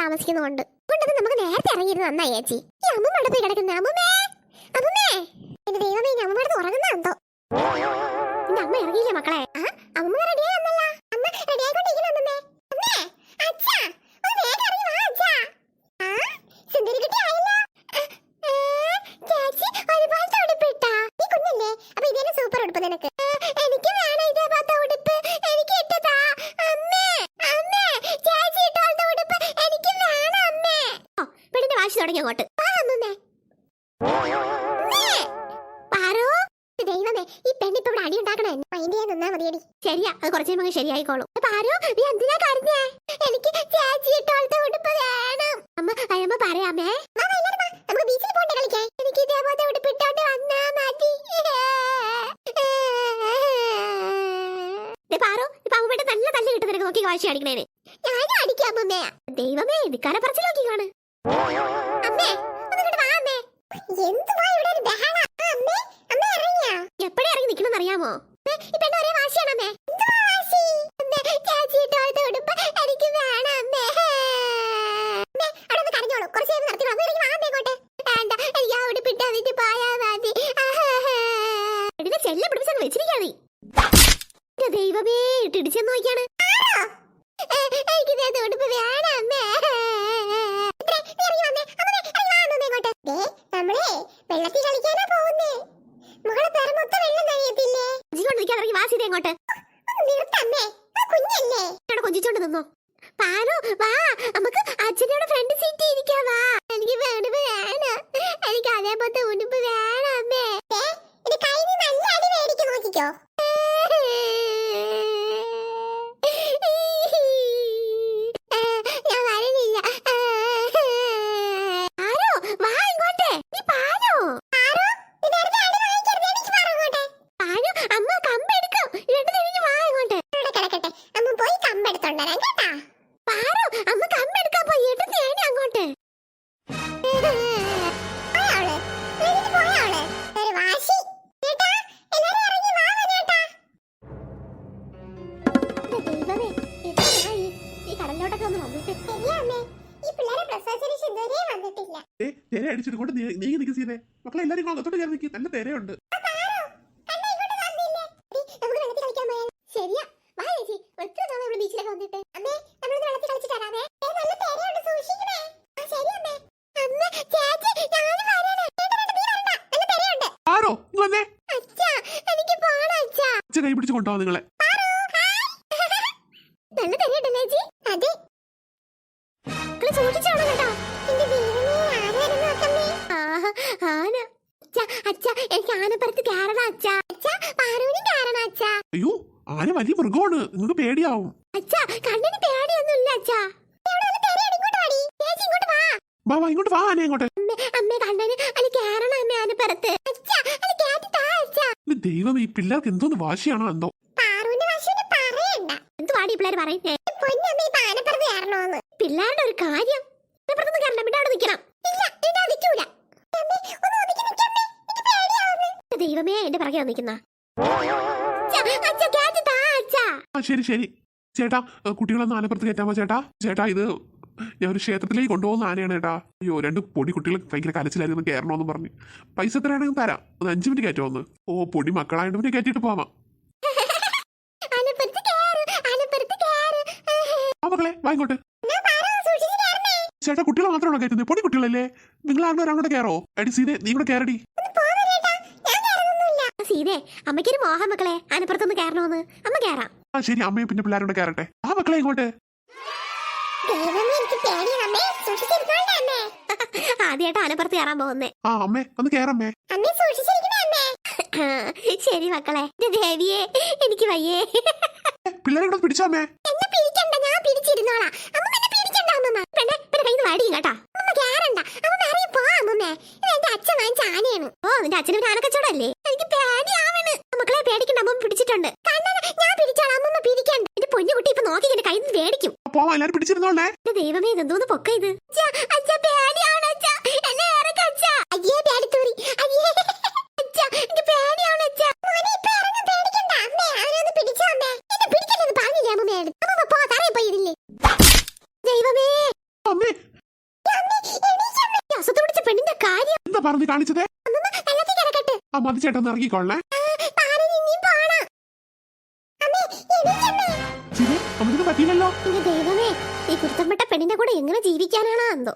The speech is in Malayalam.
താമസിക്കുന്നതുകൊണ്ട് കൊണ്ടത് നമുക്ക് നേരത്തെ ഇറങ്ങിയിരുന്ന് നന്നായി ചേച്ചി ഈ അമ്മ അവിടെ കിടക്കുന്ന. അമ്മേ അമ്മമ്മേ. ഈ പെണ്ണിപ്പോ ഇവിടെ അടി ഉണ്ടാക്കണേ? മൈൻഡ് ചെയ്യാൻ നിന്നാ ശരിയാ അത് കുറച്ച് കഴിയുമ്പോൾ ശരിയായിക്കോളും. പാറു നീ എന്തിനാ കരഞ്ഞേ? എനിക്ക് ചേച്ചി ഇട്ടോളത്തെ ഉടുപ്പ് വേണം. അമ്മ അയ്യമ്മ പറയാമേ നമുക്ക് ബീച്ചിൽ പോണ്ടേ കളിക്കാൻ? എനിക്ക് ഇതേപോലത്തെ ഉടുപ്പ് ഇട്ടോണ്ട് വന്നാ മതി. പാറു ഇപ്പൊ അമ്മൂമ്മയുടെ നല്ല തല്ല് കിട്ടും നിനക്ക് നോക്കി വാശി അടിക്കണേന് ഞാൻ അടിക്കാം അമ്മമ്മേ ദൈവമേ നിക്കാനെ പറിച്ചു ഒന്നിങ്ങോട്ട് വാ അമ്മേ. എന്തുവാ ഇവിടെ ബഹള? അമ്മേ എന്റെ ദൈവമേ ഇട്ടിടിച്ചെന്ന് നോക്കിയാണ്. നമ്മളേ വെള്ളത്തിൽ കളിക്കാനാ പോകുന്നേ. നിൽക്കാൻ ഇറങ്ങി വാസിതേ ഇങ്ങോട്ട് നിർത്തമ്മേ കുഞ്ഞല്ലേ? കൊഞ്ചിച്ചോണ്ട് നിന്നോ. പാലു വാ നമുക്ക് അച്ഛനോട് ഫ്രണ്ട് സീറ്റ് ഇരിക്കാം വാ. എനിക്ക് വേണം. എനിക്ക് അതേപോലത്തെ ഉടുപ്പ് പ്രസവിച്ചതിന് ഇതുവരെ വന്നിട്ടില്ല. ഏ തെര അടിച്ചിട്ട് കൊണ്ട് നീങ്ങി നിൽക്ക് സീനെ മക്കളെ എല്ലാരും അകത്തോട്ട് കയറി നിൽക്കി നല്ല തെരയുണ്ട് നമുക്ക് വെള്ളത്തിൽ കളിക്കാൻ പോയാൽ ശരിയാ. വാ ചേച്ചി. ഒത്തിരി നാളെ ഇവിടെ ബീച്ചിലൊക്കെ വന്നിട്ട്. അമ്മേ നമ്മളിന്ന് വെള്ളത്തിൽ കളിച്ചിട്ട് വരാമേ നല്ല പേരുണ്ട് സൂക്ഷിക്കണേ. ശരി അമ്മേ. അമ്മ ചേച്ചി ഞാനും വരണേ വേണ്ട, വേണ്ട, നീ വരണ്ട. നല്ല പേരുണ്ട് ആരോ? ഇങ്ങ് വന്നേ. എനിക്ക് പോണം അച്ഛാ. കൈ പിടിച്ച് കൊണ്ടുപോകാം നിങ്ങളെ. നല്ല ചേച്ചി? അതെ അയ്യോ ആന വലിയ മൃഗമാണ്. നിങ്ങൾക്ക് പേടിയാവും. വാ. വാ ഇങ്ങോട്ട് വാ ആന ഇങ്ങോട്ട് ദൈവം ഈ പിള്ളേർക്ക് എന്തോന്ന് വാശിയാണോ എന്തോ? പാറുവിന്റെ വശം പറയണ്ട. എന്ത് പാടി പിള്ളേർ പറയുന്നേ? പൊന്നമ്മ ഇപ്പൊ ആനപ്പുറത്ത് കയറണോന്ന് പിള്ളേരുടെ ഒരു കാര്യം. അവിടെ നിൽക്കണം. ഇല്ല എന്നെ ദൈവമേ എന്റെ പിറകെ വന്നിക്കുന്ന ആ ശരി ശരി. ചേട്ടാ കുട്ടികളെ കുട്ടികളൊന്ന് ആനപ്പുറത്ത് കയറ്റാമോ ചേട്ടാ? ചേട്ടാ ഇത് ഞാൻ ഒരു ക്ഷേത്രത്തിലേക്ക് കൊണ്ടുപോകുന്ന ആനയാണ് ചേട്ടാ. അയ്യോ രണ്ട് പൊടി കുട്ടികൾ ഭയങ്കര കരച്ചിലായിരുന്നു കയറണമെന്ന് പറഞ്ഞു. പൈസ എത്രയാണെങ്കിൽ തരാം. ഒന്ന് അഞ്ച് മിനിറ്റ് കയറ്റോ ഒന്ന്. ഓ പൊടി മക്കളായിട്ട് പിന്നെ കയറ്റിയിട്ട് പോവാം. ആ മക്കളെ വാ ഇങ്ങോട്ട്. ചേട്ടാ കുട്ടികളെ മാത്രമാണോ കയറ്റുന്നത്? പൊടി കുട്ടികളല്ലേ? നിങ്ങൾ ആരുടെ അങ്ങോട്ട് കയറോ എടി സീനെ നീ കൂടെ കയറടി സീതേ അമ്മയ്ക്കൊരു മോഹം മക്കളെ. അനപ്പുറത്തൊന്ന് കയറണോന്ന്. അമ്മ കയറാം. ആ ശരി. അമ്മയും പിന്നെ പിള്ളേരോട് കയറട്ടെ. ആ മക്കളെ ഇങ്ങോട്ട്. ആദ്യമായിട്ട് കയറാൻ പോകുന്നേ. ആ അമ്മേ ഒന്ന് കയറമ്മേ. ശരി മക്കളെ. ദേവിയെ എനിക്ക് വയ്യേ. പിള്ളേരെ പിടിച്ചാമേ എന്നെ പിടിക്കണ്ട. ഞാൻ കയ്യിൽ നിന്ന് പോവാ എല്ലാരും പിടിച്ചിരുന്നോണ്ടേ. ദൈവമേ ഇതെന്തോന്ന് പൊക്ക ഇത്. പറഞ്ഞു കാണിച്ചത്? അമ്മ ചേട്ടൻ ഇറങ്ങിക്കൊള്ളേ പറ്റിയില്ലല്ലോ ദൈവമേ ഈ കുരുത്തപ്പെട്ട പെണ്ണിന്റെ കൂടെ എങ്ങനെ ജീവിക്കാനാണ് എന്തോ